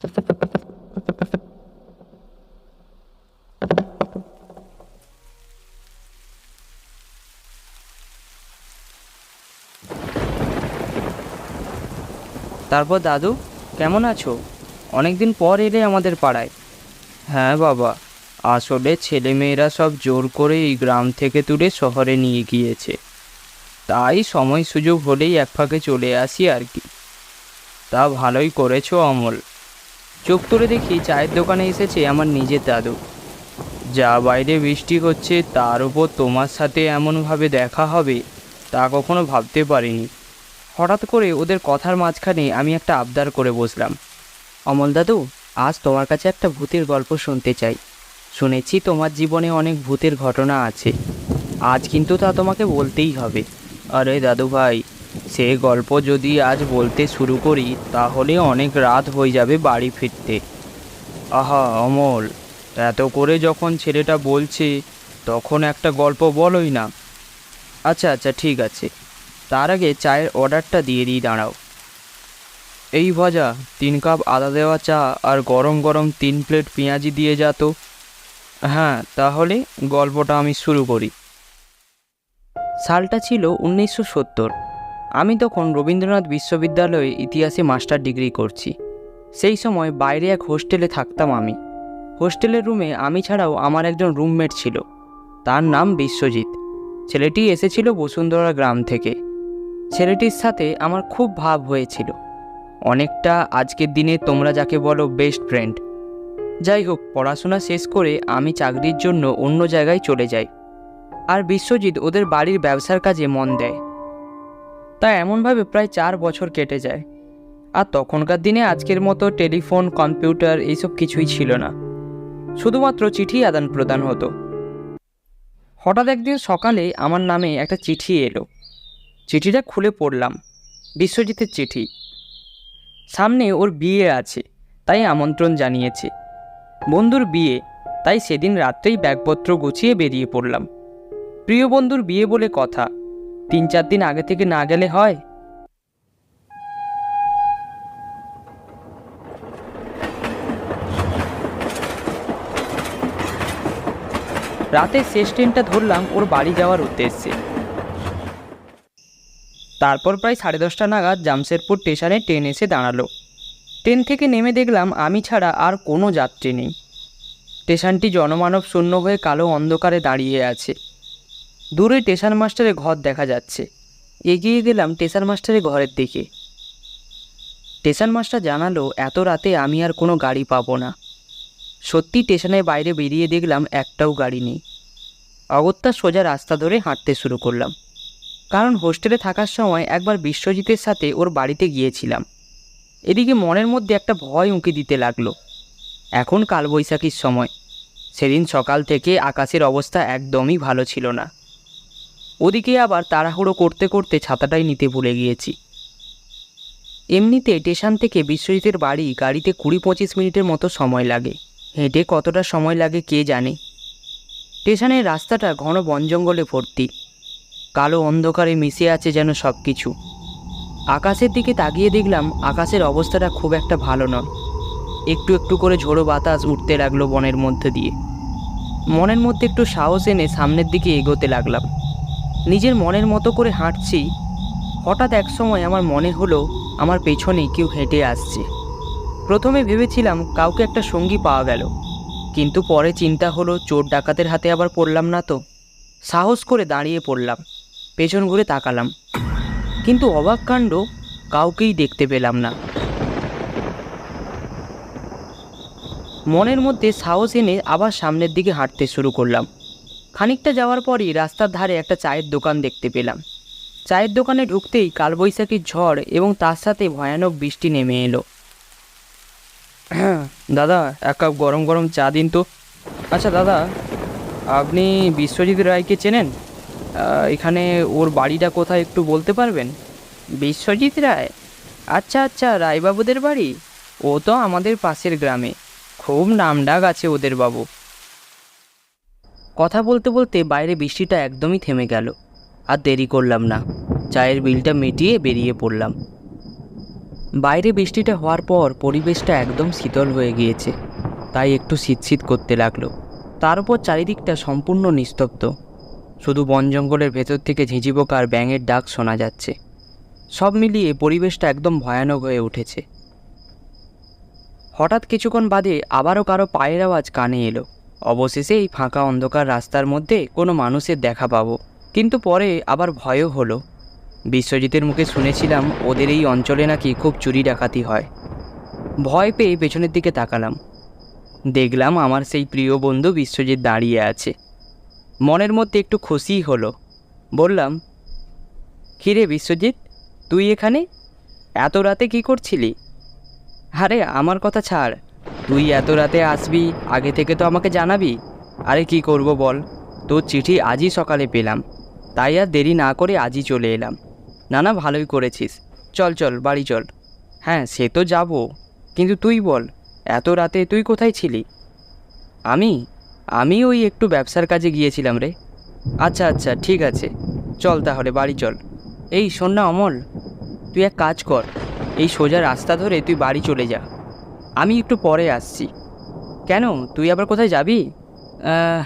তারপর দাদু, কেমন আছো? অনেকদিন পর এলে আমাদের পাড়ায়। হ্যাঁ বাবা, আসলে ছেলেমেয়েরা সব জোর করে এই গ্রাম থেকে তুলে শহরে নিয়ে গিয়েছে। তাই সময় সুযোগ হলেই এক ফাঁকে চলে আসি আর কি। তা ভালোই করেছ অমল। চোখ তুলে দেখি চায়ের দোকানে এসেছে আমার নিজের দাদু। যা বাইরে বৃষ্টি হচ্ছে তার উপর তোমার সাথে এমনভাবে দেখা হবে, তা কখনো ভাবতে পারিনি। হঠাৎ করে ওদের কথার মাঝখানে আমি একটা আবদার করে বসলাম। অমল দাদু, আজ তোমার কাছে একটা ভূতের গল্প শুনতে চাই। শুনেছি তোমার জীবনে অনেক ভূতের ঘটনা আছে। আজ কিন্তু তা তোমাকে বলতেই হবে। আরে দাদু ভাই সে গল্প যদি আজ বলতে শুরু করি, তাহলে অনেক রাত হয়ে যাবে বাড়ি ফিরতে। আহা, অমল, এত করে যখন ছেলেটা বলছে, তখন একটা গল্প বলোই না। আচ্ছা আচ্ছা ঠিক আছে। তার আগে চায়ের অর্ডারটা দিয়ে দিই, দাঁড়াও। এই ভাজা, তিন কাপ আদা দেওয়া চা আর গরম গরম তিন প্লেট পেঁয়াজি দিয়ে যা তো। হ্যাঁ তাহলে গল্পটা আমি শুরু করি। সালটা ছিল উনিশশো সত্তর। আমি তখন রবীন্দ্রনাথ বিশ্ববিদ্যালয়ে ইতিহাসে মাস্টার ডিগ্রি করছি। সেই সময় বাইরে এক হোস্টেলে থাকতাম আমি। হোস্টেলের রুমে আমি ছাড়াও আমার একজন রুমমেট ছিল। তার নাম বিশ্বজিৎ। ছেলেটি এসেছিল বসুন্ধরা গ্রাম থেকে। ছেলেটির সাথে আমার খুব ভাব হয়েছিল। অনেকটা আজকের দিনে তোমরা যাকে বলো বেস্ট ফ্রেন্ড। যাই হোক, পড়াশোনা শেষ করে আমি চাকরির জন্য অন্য জায়গায় চলে যাই। আর বিশ্বজিৎ ওদের বাড়ির ব্যবসার কাজে মন দেয়। তা এমনভাবে প্রায় চার বছর কেটে যায়। আর তখনকার দিনে আজকের মতো টেলিফোন, কম্পিউটার এইসব কিছুই ছিল না। শুধুমাত্র চিঠি আদান প্রদান হতো। হঠাৎ একদিন সকালে আমার নামে একটা চিঠি এলো। চিঠিটা খুলে পড়লাম, বিশ্বজিতের চিঠি। সামনে ওর বিয়ে আছে, তাই আমন্ত্রণ জানিয়েছে। বন্ধুর বিয়ে, তাই সেদিন রাত্রেই ব্যাগপত্র গুছিয়ে বেরিয়ে পড়লাম। প্রিয় বন্ধুর বিয়ে বলে কথা তিন চার দিন আগে থেকে না গেলে হয়? রাতের শেষ ট্রেনটা ধরলাম ওর বাড়ি যাওয়ার উদ্দেশ্যে। তারপর প্রায় সাড়ে দশটা নাগাদ জামশেদপুর স্টেশনে ট্রেন এসে দাঁড়াল। ট্রেন থেকে নেমে দেখলাম আমি ছাড়া আর কোনো যাত্রী নেই। স্টেশনটি জনমানব শূন্য হয়ে কালো অন্ধকারে দাঁড়িয়ে আছে। দূরে স্টেশন মাস্টারের ঘর দেখা যাচ্ছে। এগিয়ে গেলাম স্টেশন মাস্টারের ঘরের দিকে। স্টেশন মাস্টার জানালো, এত রাতে আমি আর কোনো গাড়ি পাবো না। সত্যি স্টেশনের বাইরে বেরিয়ে দেখলাম একটাও গাড়ি নেই। অগত্যা সোজা রাস্তা ধরে হাঁটতে শুরু করলাম। কারণ হোস্টেলে থাকার সময় একবার বিশ্বজিতের সাথে ওর বাড়িতে গিয়েছিলাম। এদিকে মনের মধ্যে একটা ভয় উঁকি দিতে লাগল। এখন কালবৈশাখীর সময়। সেদিন সকাল থেকে আকাশের অবস্থা একদমই ভালো ছিল না। ওদিকে আবার তাড়াহুড়ো করতে করতে ছাতাটাই নিতে ভুলে গিয়েছি। এমনিতে স্টেশন থেকে বিশ্বজিতের বাড়ি গাড়িতে কুড়ি পঁচিশ মিনিটের মতো সময় লাগে। হেঁটে কতটা সময় লাগে কে জানে? স্টেশনের রাস্তাটা ঘন বন জঙ্গলে ভর্তি। কালো অন্ধকারে মিশে আছে যেন সব কিছু আকাশের দিকে তাকিয়ে দেখলাম আকাশের অবস্থাটা খুব একটা ভালো নয়। একটু একটু করে ঝোড়ো বাতাস উঠতে লাগল বনের মধ্যে দিয়ে। মনের মধ্যে একটু সাহস এনে সামনের দিকে এগোতে লাগলাম। নিজের মনের মতো করে হাঁটছি। হঠাৎ এক সময় আমার মনে হলো, আমার পেছনে কেউ হেঁটে আসছে। প্রথমে ভেবেছিলাম কাউকে একটা সঙ্গী পাওয়া গেল। কিন্তু পরে চিন্তা হলো, চোর ডাকাতের হাতে আবার পড়লাম না তো। সাহস করে দাঁড়িয়ে পড়লাম, পেছন ঘুরে তাকালাম। কিন্তু অবাক কাণ্ড কাউকেই দেখতে পেলাম না। মনের মধ্যে সাহস এনে আবার সামনের দিকে হাঁটতে শুরু করলাম। খানিকটা যাওয়ার পরই রাস্তার ধারে একটা চায়ের দোকান দেখতে পেলাম। চায়ের দোকানে ঢুকতেই কালবৈশাখীর ঝড় এবং তার সাথে ভয়ানক বৃষ্টি নেমে এলো। দাদা, এক কাপ গরম গরম চা দিন তো। আচ্ছা দাদা, আপনি বিশ্বজিৎ রায়কে চেনেন? এখানে ওর বাড়িটা কোথায় একটু বলতে পারবেন? বিশ্বজিৎ রায়? আচ্ছা আচ্ছা রায়বাবুদের বাড়ি? ও তো আমাদের পাশের গ্রামে। খুব নামডাক আছে ওদের বাবু। কথা বলতে বলতে বাইরে বৃষ্টিটা একদমই থেমে গেল। আর দেরি করলাম না। চায়ের বিলটা মিটিয়ে বেরিয়ে পড়লাম। বাইরে বৃষ্টিটা হওয়ার পর পরিবেশটা একদম শীতল হয়ে গিয়েছে। তাই একটু শীত করতে লাগল। তার উপর চারিদিকটা সম্পূর্ণ নিস্তব্ধ। শুধু বন জঙ্গলের ভেতর থেকে ঝিঁঝি পোকার ব্যাঙের ডাক শোনা যাচ্ছে। সব মিলিয়ে পরিবেশটা একদম ভয়ানক হয়ে উঠেছে। হঠাৎ কিছুক্ষণ বাদে আবারও কারও পায়ের আওয়াজ কানে এলো। অবশেষে এই ফাঁকা অন্ধকার রাস্তার মধ্যে কোনো মানুষের দেখা পাবো। কিন্তু পরে আবার ভয়ও হলো। বিশ্বজিতের মুখে শুনেছিলাম ওদের এই অঞ্চলে নাকি খুব চুরি ডাকাতি হয়। ভয় পেয়ে পেছনের দিকে তাকালাম। দেখলাম আমার সেই প্রিয় বন্ধু বিশ্বজিৎ দাঁড়িয়ে আছে। মনের মধ্যে একটু খুশিই হলো। বললাম, কিরে বিশ্বজিৎ, তুই এখানে? এত রাতে কি করছিলি? আরে, আমার কথা ছাড়। তুই এত রাতে আসবি? আগে থেকে তো আমাকে জানাবি। আরে কি করব বল? তোর চিঠি আজই সকালে পেলাম। তাই আর দেরি না করে আজই চলে এলাম। না না, ভালোই করেছিস। চল চল, বাড়ি চল। হ্যাঁ সে তো যাব। কিন্তু তুই বল, এত রাতে তুই কোথায় ছিলি? আমি? আমি ওই একটু ব্যবসার কাজে গিয়েছিলাম রে। আচ্ছা আচ্ছা ঠিক আছে। চল তাহলে, বাড়ি চল। এই, শোন না অমল, তুই এক কাজ কর। এই সোজা রাস্তা ধরে তুই বাড়ি চলে যা। আমি একটু পরে আসছি। কেন? তুই আবার কোথায় যাবি?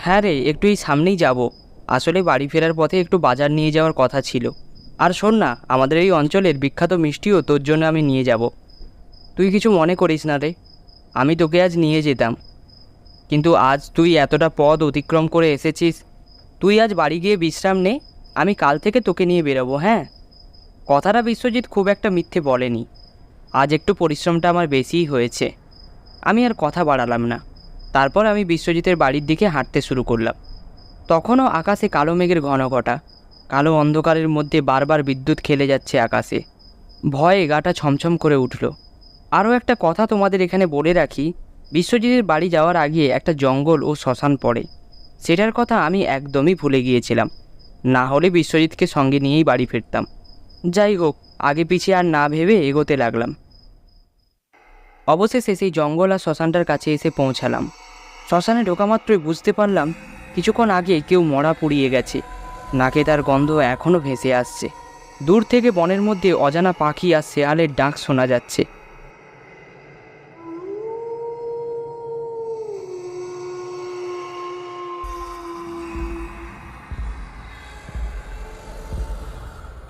হ্যাঁ রে, একটু এই সামনেই যাব। আসলে বাড়ি ফেরার পথে একটু বাজার নিয়ে যাওয়ার কথা ছিল। আর শোন না, আমাদের এই অঞ্চলের বিখ্যাত মিষ্টিও তোর জন্য আমি নিয়ে যাব। তুই কিছু মনে করিস না রে। আমি তোকে আজ নিয়ে যেতাম। কিন্তু আজ তুই এতটা পথ অতিক্রম করে এসেছিস। তুই আজ বাড়ি গিয়ে বিশ্রাম নে, আমি কাল থেকে তোকে নিয়ে বেরোবো হ্যাঁ? কথাটা বিশ্বজিৎ খুব একটা মিথ্যে বলেনি। আজ একটু পরিশ্রমটা আমার বেশিই হয়েছে। আমি আর কথা বাড়ালাম না। তারপর আমি বিশ্বজিতের বাড়ির দিকে হাঁটতে শুরু করলাম। তখনও আকাশে কালো মেঘের ঘন ঘটা কালো অন্ধকারের মধ্যে বারবার বিদ্যুৎ খেলে যাচ্ছে আকাশে। ভয়ে গাটা ছমছম করে উঠল। আরও একটা কথা তোমাদের এখানে বলে রাখি, বিশ্বজিতের বাড়ি যাওয়ার আগে একটা জঙ্গল ও শ্মশান পড়ে। সেটার কথা আমি একদমই ভুলে গিয়েছিলাম। না হলে বিশ্বজিৎকে সঙ্গে নিয়েই বাড়ি ফিরতাম। যাই হোক, আগে পিছিয়ে আর না ভেবে এগোতে লাগলাম। অবশেষে সেই জঙ্গল আর শ্মশানটার কাছে এসে পৌঁছালাম। শ্মশানে ঢোকা মাত্রই বুঝতে পারলাম, কিছুক্ষণ আগে কেউ মরা পুড়িয়ে গেছে। নাকে তার গন্ধ এখনও ভেসে আসছে। দূর থেকে বনের মধ্যে অজানা পাখি আর শেয়ালের ডাক শোনা যাচ্ছে।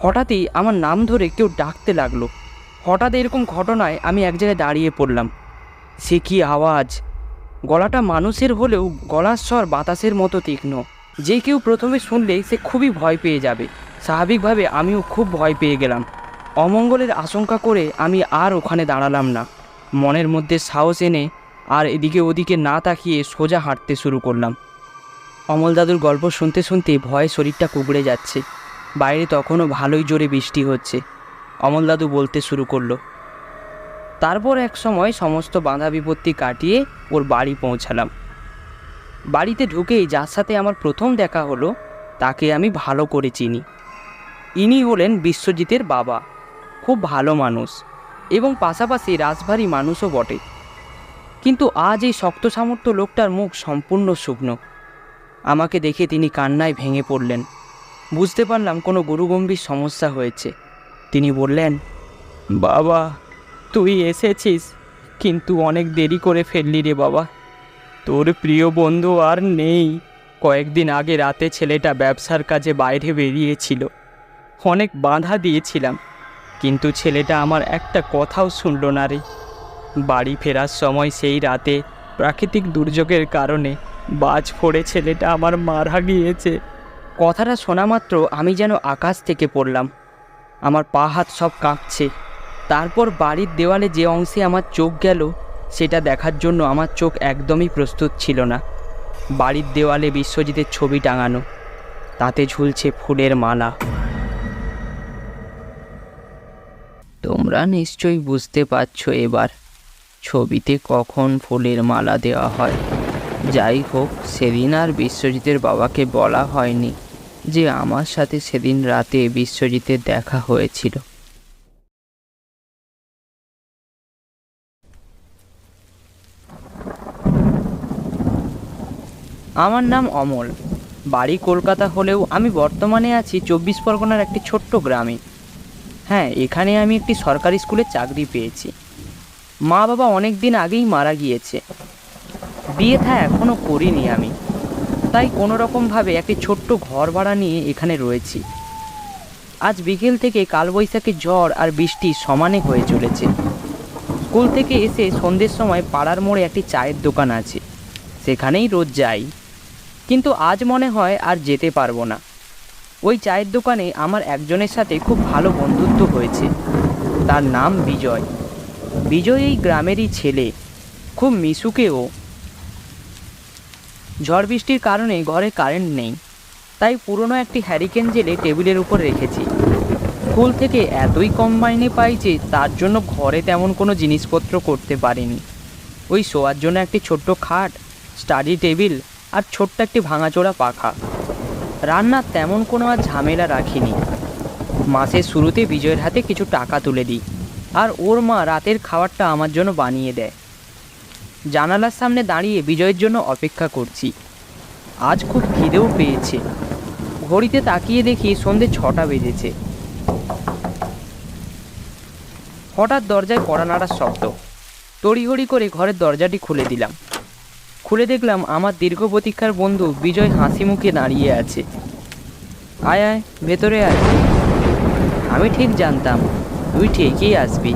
হঠাৎই আমার নাম ধরে কেউ ডাকতে লাগল। হঠাৎ এরকম ঘটনায় আমি এক জায়গায় দাঁড়িয়ে পড়লাম। সে কি আওয়াজ? গলাটা মানুষের হলেও গলার স্বর বাতাসের মতো তীক্ষ্ণ। যে কেউ প্রথমে শুনলে সে খুবই ভয় পেয়ে যাবে। স্বাভাবিকভাবে আমিও খুব ভয় পেয়ে গেলাম। অমঙ্গলের আশঙ্কা করে আমি আর ওখানে দাঁড়ালাম না। মনের মধ্যে সাহস এনে আর এদিকে ওদিকে না তাকিয়ে সোজা হাঁটতে শুরু করলাম। অমল দাদুর গল্প শুনতে শুনতে ভয়ে শরীরটা কুবড়ে যাচ্ছে। বাইরে তখনও ভালোই জোরে বৃষ্টি হচ্ছে। অমল দাদু বলতে শুরু করল, তারপর এক সময় সমস্ত বাধা বিপত্তি কাটিয়ে ওর বাড়ি পৌঁছালাম। বাড়িতে ঢুকেই যার সাথে আমার প্রথম দেখা হলো, তাকে আমি ভালো করে চিনি। ইনি হলেন বিশ্বজিতের বাবা, খুব ভালো মানুষ এবং পাশাপাশি রাজভারী মানুষও বটে। কিন্তু আজ এই শক্ত সামর্থ্য লোকটার মুখ সম্পূর্ণ শুকনো। আমাকে দেখে তিনি কান্নায় ভেঙে পড়লেন। বুঝতে পারলাম কোনো গুরুগম্ভীর সমস্যা হয়েছে। তিনি বললেন, বাবা, তুই এসেছিস, কিন্তু অনেক দেরি করে ফেললি রে বাবা। তোর প্রিয় বন্ধু আর নেই। কয়েকদিন আগে রাতে ছেলেটা ব্যবসার কাজে বাইরে বেরিয়েছিল। অনেক বাধা দিয়েছিলাম, কিন্তু ছেলেটা আমার একটা কথাও শুনল না রে। বাড়ি ফেরার সময় সেই রাতে প্রাকৃতিক দুর্যোগের কারণে বাজ পড়ে ছেলেটা আমার মারা গিয়েছে। কথাটা শোনা মাত্র আমি যেন আকাশ থেকে পড়লাম। আমার পা হাত সব কাঁপছে। তারপর বাড়ির দেওয়ালে যে অংশে আমার চোখ গেল, সেটা দেখার জন্য আমার চোখ একদমই প্রস্তুত ছিল না। বাড়ির দেওয়ালে বিশ্বজিতের ছবি টাঙানো, তাতে ঝুলছে ফুলের মালা। তোমরা নিশ্চয়ই বুঝতে পারছ এবার, ছবিতে কখন ফুলের মালা দেওয়া হয়। যাই হোক, সেদিন আর বিশ্বজিতের বাবাকে বলা হয়নি। যে আমার সাথে সেদিন রাতে বিশ্বজিতের দেখা হয়েছিল। আমার নাম অমল। বাড়ি কলকাতা হলেও আমি বর্তমানে আছি চব্বিশ পরগনার একটি ছোট্ট গ্রামে। হ্যাঁ এখানে আমি একটি সরকারি স্কুলে চাকরি পেয়েছি। মা বাবা অনেক দিন আগেই মারা গিয়েছে। বিয়ে থা এখনও করিনি আমি। তাই কোনো রকমভাবে একটি ছোট্ট ঘর ভাড়া নিয়ে এখানে রয়েছি। আজ বিকেল থেকে কালবৈশাখী ঝড় আর বৃষ্টি সমানে হয়ে চলেছে। স্কুল থেকে এসে সন্ধ্যের সময় পাড়ার মোড়ে একটি চায়ের দোকান আছে। সেখানেই রোজ যাই। কিন্তু আজ মনে হয় আর যেতে পারব না। ওই চায়ের দোকানে আমার একজনের সাথে খুব ভালো বন্ধুত্ব হয়েছে। তার নাম বিজয়। বিজয় এই গ্রামেরই ছেলে। খুব মিশুকেও। ঝড় বৃষ্টির কারণে ঘরে কারেন্ট নেই। তাই পুরনো একটি হ্যারিকেন জেলে টেবিলের উপর রেখেছি। স্কুল থেকে এতই কম মাইনে পাই যে তার জন্য ঘরে তেমন কোনো জিনিসপত্র করতে পারিনি। ওই শোয়ার জন্য একটি ছোট্ট খাট, স্টাডি টেবিল আর ছোট্ট একটি ভাঙাচোরা পাখা। রান্নার তেমন কোনো আর ঝামেলা রাখিনি। মাসের শুরুতে বিজয়ের হাতে কিছু টাকা তুলে দিই। আর ওর মা রাতের খাবারটা আমার জন্য বানিয়ে দেয়। জানালার সামনে দাঁড়িয়ে বিজয়ের জন্য অপেক্ষা করছি। আজ খুব খিদেও পেয়েছে। ঘড়িতে তাকিয়ে দেখি সন্ধে ছটা বেজেছে। হঠাৎ দরজায় কড়া নাড়ার শব্দ। তড়িঘড়ি করে ঘরের দরজাটি খুলে দিলাম। খুলে দেখলাম আমার দীর্ঘ প্রতীক্ষার বন্ধু বিজয় হাসি মুখে দাঁড়িয়ে আছে। আয় আয়, ভেতরে আয়। আমি ঠিক জানতাম, তুই ঠিকই আসবি।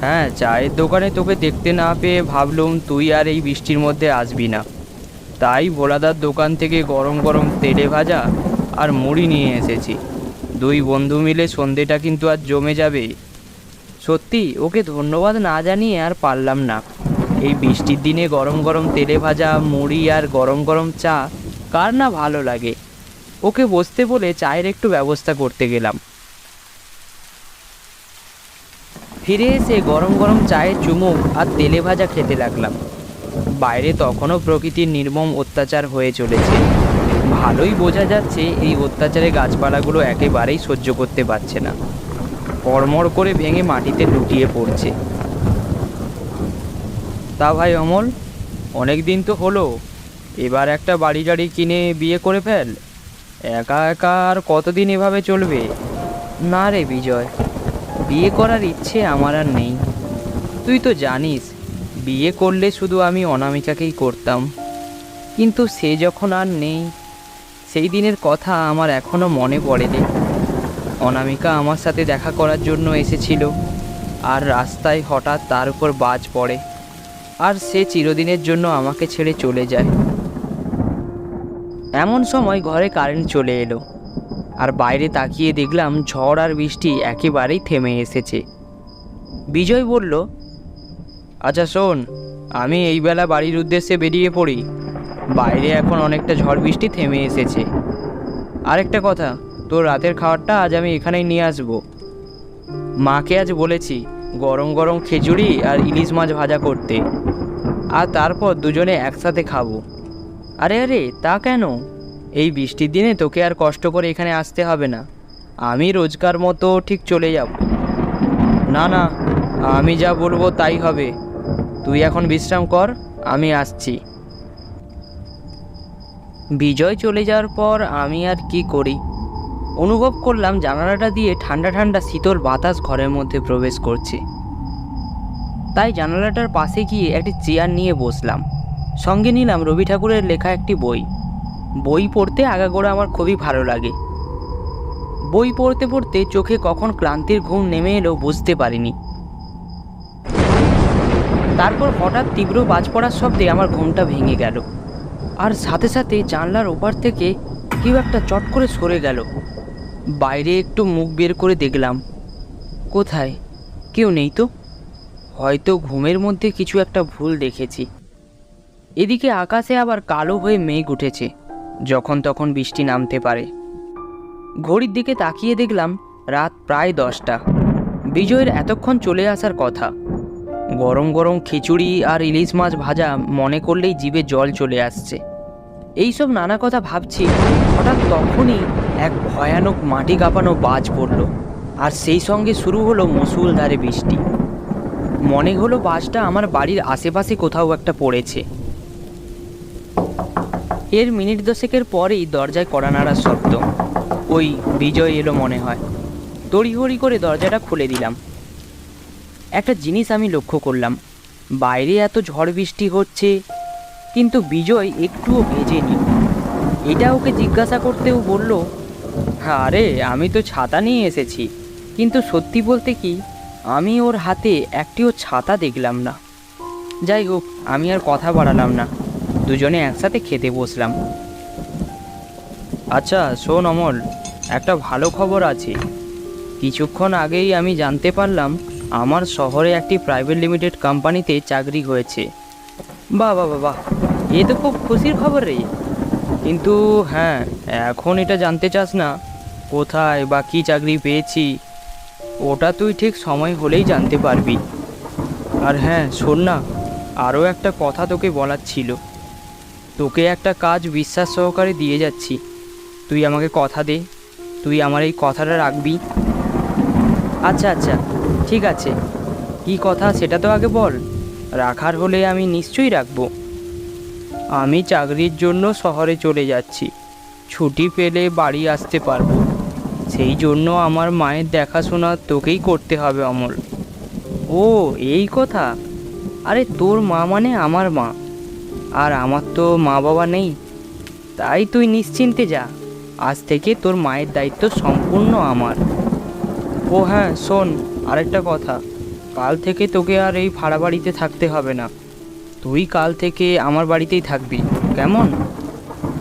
হ্যাঁ চায়ের দোকানে তোকে দেখতে না পেয়ে ভাবলুম তুই আর এই বৃষ্টির মধ্যে আসবি না। তাই ভোলাদার দোকান থেকে গরম গরম তেলে ভাজা আর মুড়ি নিয়ে এসেছি। দুই বন্ধু মিলে সন্ধেটা কিন্তু আর জমে যাবে। সত্যি, ওকে ধন্যবাদ না জানিয়ে আর পারলাম না। এই বৃষ্টির দিনে গরম গরম তেলে ভাজা, মুড়ি আর গরম গরম চা, কার না ভালো লাগে? ওকে বসতে বলে চায়ের একটু ব্যবস্থা করতে গেলাম। ফিরে এসে গরম গরম চায়ের চুমুক আর তেলে ভাজা খেতে লাগলাম। বাইরে তখনও প্রকৃতির নির্মম অত্যাচার হয়ে চলেছে। ভালোই বোঝা যাচ্ছে এই অত্যাচারে গাছপালাগুলো একেবারেই সহ্য করতে পারছে না। কড়মড় করে ভেঙে মাটিতে লুটিয়ে পড়ছে। তা ভাই অমল, অনেক দিন তো হলো, এবার একটা বাড়ি টাড়ি কিনে বিয়ে করে ফেল। একা একা আর কতদিন এভাবে চলবে? না রে বিজয়। বিয়ে করার ইচ্ছে আমার আর নেই। তুই তো জানিস, বিয়ে করলে শুধু আমি অনামিকাকেই করতাম। কিন্তু সে যখন আর নেই, সেই দিনের কথা আমার এখনও মনে পড়ে রে অনামিকা আমার সাথে দেখা করার জন্য এসেছিল, আর রাস্তায় হঠাৎ তার উপর বাজ পড়ে, আর সে চিরদিনের জন্য আমাকে ছেড়ে চলে যায়। এমন সময় ঘরে কারেন্ট চলে এলো। আর বাইরে তাকিয়ে দেখলাম ঝড় আর বৃষ্টি একেবারেই থেমে এসেছে। বিজয় বলল আচ্ছা শোন, আমি এই বেলা বাড়ির উদ্দেশ্যে বেরিয়ে পড়ি। বাইরে এখন অনেকটা ঝড় বৃষ্টি থেমে এসেছে। আরেকটা কথা, তোর রাতের খাবারটা আজ আমি এখানেই নিয়ে আসব। মাকে আজ বলেছি, গরম গরম খিচুড়ি আর ইলিশ মাছ ভাজা করতে। আর তারপর দুজনে একসাথে খাব। আরে আরে, তা কেন? এই বৃষ্টির দিনে তোকে আর কষ্ট করে এখানে আসতে হবে না। আমি রোজকার মতো ঠিক চলে যাব। না না, আমি যা বলব তাই হবে। তুই এখন বিশ্রাম কর, আমি আসছি। বিজয় চলে যাওয়ার পর আমি আর কি করি? অনুভব করলাম জানালাটা দিয়ে ঠান্ডা ঠান্ডা শীতল বাতাস ঘরের মধ্যে প্রবেশ করছে। তাই জানালাটার পাশে গিয়ে একটি চেয়ার নিয়ে বসলাম। সঙ্গে নিলাম রবি ঠাকুরের লেখা একটি বই। বই পড়তে আগাগোড়া আমার খুবই ভালো লাগে। বই পড়তে পড়তে চোখে কখন ক্লান্তির ঘুম নেমে এলো বুঝতে পারিনি। তারপর হঠাৎ তীব্র বাজ পড়ার শব্দে আমার ঘুমটা ভেঙে গেল। আর সাথে সাথে জানলার ওপার থেকে কেউ একটা চট করে সরে গেল। বাইরে একটু মুখ বের করে দেখলাম। কোথায়? কেউ নেই তো? হয়তো ঘুমের মধ্যে কিছু একটা ভুল দেখেছি। এদিকে আকাশে আবার কালো হয়ে মেঘ উঠেছে। যখন তখন বৃষ্টি নামতে পারে। ঘড়ির দিকে তাকিয়ে দেখলাম রাত প্রায় দশটা। বিজয়ের এতক্ষণ চলে আসার কথা। গরম গরম খিচুড়ি আর ইলিশ মাছ ভাজা মনে করলেই জিভে জল চলে আসছে। এইসব নানা কথা ভাবছি, হঠাৎ তখনই এক ভয়ানক মাটি কাঁপানো বাজ পড়ল আর সেই সঙ্গে শুরু হলো মুসুলধারে বৃষ্টি। মনে হলো বাজটা আমার বাড়ির আশেপাশে কোথাও একটা পড়েছে। এর মিনিট দশেকের পরেই দরজায় কড়া নাড়ার শব্দ। ওই বিজয় এলো মনে হয়। তড়িঘড়ি করে দরজাটা খুলে দিলাম। একটা জিনিস আমি লক্ষ্য করলাম। বাইরে এত ঝড় বৃষ্টি হচ্ছে, কিন্তু বিজয় একটুও ভেজেনি। এটা ওকে জিজ্ঞাসা করতেও বলল, আরে, আমি তো ছাতা নিয়ে এসেছি। কিন্তু সত্যি বলতে কি, আমি ওর হাতে একটিও ছাতা দেখলাম না। যাই হোক, আমি আর কথা বাড়ালাম না। দুজনে একসাথে খেতে বসলাম। আচ্ছা শোন অমল, একটা ভালো খবর আছে। কিছুক্ষণ আগেই আমি জানতে পারলাম, আমার শহরে একটি প্রাইভেট লিমিটেড কোম্পানিতে চাকরি হয়েছে। বাহ বাহ বাহ এ তো খুব খুশির খবর রে। কিন্তু হ্যাঁ এখন এটা জানতে চাস না, কোথায় বা কী চাকরি পেয়েছি, ওটা তুই ঠিক সময় হলেই জানতে পারবি। আর হ্যাঁ শোন না, আরও একটা কথা তোকে বলার ছিল। তোকে একটা কাজ বিশ্বাস সহকারে দিয়ে যাচ্ছি। তুই আমাকে কথা দে। তুই আমার এই কথাটা রাখবি। আচ্ছা আচ্ছা ঠিক আছে। কি কথা সেটা তো আগে বল। রাখার হলে আমি নিশ্চয়ই রাখব। আমি চাকরির জন্য শহরে চলে যাচ্ছি। ছুটি পেলে বাড়ি আসতে পারব। সেই জন্য আমার মায়ের দেখাশোনা তোকেই করতে হবে অমল। ও, এই কথা? আরে তোর মা মানে আমার মা। আর আমার তো মা বাবা নেই। তাই তুই নিশ্চিন্তে যা। আজ থেকে তোর মায়ের দায়িত্ব সম্পূর্ণ আমার। ও হ্যাঁ শোন, আরেকটা কথা। কাল থেকে তোকে আর এই ভাড়া বাড়িতে থাকতে হবে না। তুই কাল থেকে আমার বাড়িতেই থাকবি, কেমন?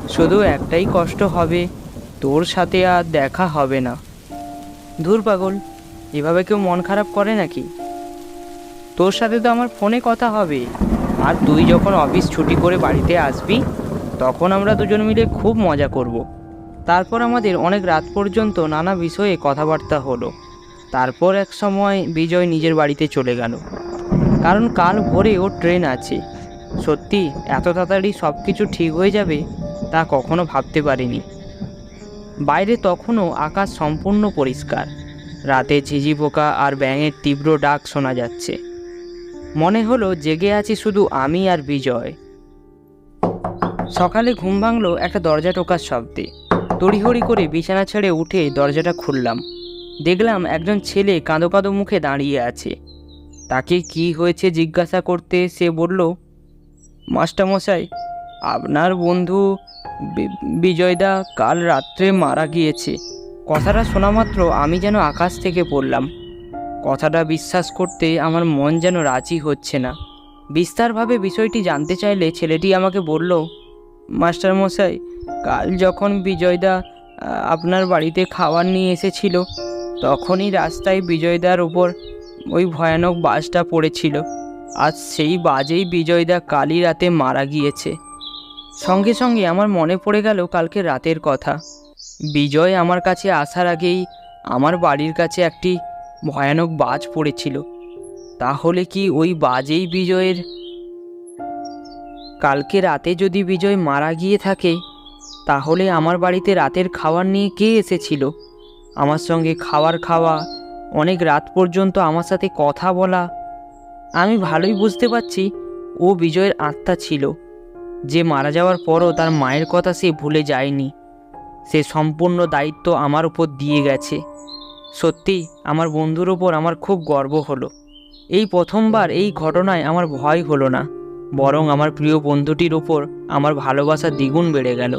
শুধু একটাই কষ্ট হবে, তোর সাথে আর দেখা হবে না। ধুর পাগল, এভাবে কেউ মন খারাপ করে নাকি? তোর সাথে তো আমার ফোনে কথা হবে। আর তুই যখন অফিস ছুটি করে বাড়িতে আসবি, তখন আমরা দুজন মিলে খুব মজা করব। তারপর আমাদের অনেক রাত পর্যন্ত নানা বিষয়ে কথাবার্তা হলো। তারপর এক সময় বিজয় নিজের বাড়িতে চলে গেল। কারণ কাল ভোরে ওর ট্রেন আছে। সত্যি, এত তাড়াতাড়ি সব কিছু ঠিক হয়ে যাবে তা কখনো ভাবতে পারিনি। বাইরে তখনও আকাশ সম্পূর্ণ পরিষ্কার। রাতে ঝিঝি পোকা আর ব্যাঙের তীব্র ডাক শোনা যাচ্ছে। মনে হলো জেগে আছি শুধু আমি আর বিজয়। সকালে ঘুম ভাঙলো একটা দরজা টোকার শব্দে। তড়িহড়ি করে বিছানা ছেড়ে উঠে দরজাটা খুললাম। দেখলাম একজন ছেলে কাঁদো কাঁদো মুখে দাঁড়িয়ে আছে। তাকে কি হয়েছে জিজ্ঞাসা করতে সে বলল, মাস্টারমশাই, আপনার বন্ধু বিজয়দা কাল রাত্রে মারা গিয়েছে। কথাটা শোনা মাত্র আমি যেন আকাশ থেকে পড়লাম। কথাটা বিশ্বাস করতে আমার মন যেন রাজি হচ্ছে না। বিস্তারভাবে বিষয়টি জানতে চাইলে ছেলেটি আমাকে বলল মাস্টারমশাই কাল যখন বিজয়দা আপনার বাড়িতে খাবার নিয়ে এসেছিল, তখনই রাস্তায় বিজয়দার ওপর ওই ভয়ানক বাসটা পড়েছিল। আজ সেই বাজেই বিজয়দা কালই রাতে মারা গিয়েছে। সঙ্গে সঙ্গে আমার মনে পড়ে গেল কালকে রাতের কথা। বিজয় আমার কাছে আসার আগেই আমার বাড়ির কাছে একটি ভয়ানক বাজ পড়েছিল। তাহলে কি ওই বাজেই বিজয়ের? কালকে রাতে যদি বিজয় মারা গিয়ে থাকে, তাহলে আমার বাড়িতে রাতের খাবার নিয়ে কে এসেছিল? আমার সঙ্গে খাবার খাওয়া, অনেক রাত পর্যন্ত আমার সাথে কথা বলা। আমি ভালোই বুঝতে পারছি ও বিজয়ের আত্মা ছিল। যে মারা যাওয়ার পরও তার মায়ের কথা সে ভুলে যায়নি। সে সম্পূর্ণ দায়িত্ব আমার উপর দিয়ে গেছে। সত্যি, আমার বন্ধুর ওপর আমার খুব গর্ব হলো। এই প্রথমবার এই ঘটনায় আমার ভয় হলো না, বরং আমার প্রিয় বন্ধুটির ওপর আমার ভালোবাসা দ্বিগুণ বেড়ে গেল।